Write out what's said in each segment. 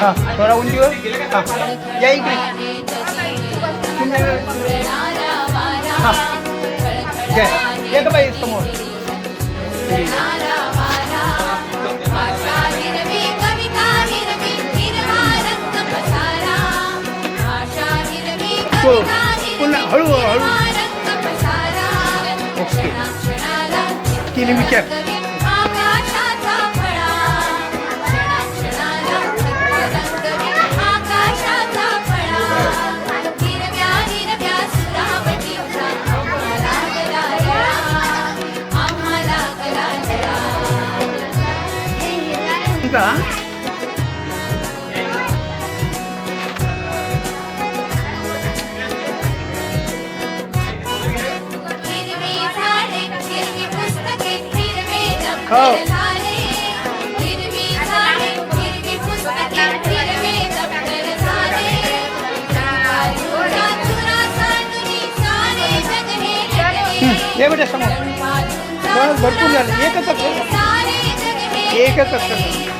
हां थोडा उंचीवर हां या इकडे. हां जय. एक बाई समोर. हो पुन्हा हळूहळू. ओके. हो. ये बेटा समोर. बस भरपूर झालं. एकच एकच अक्षर.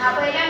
આ પહેલા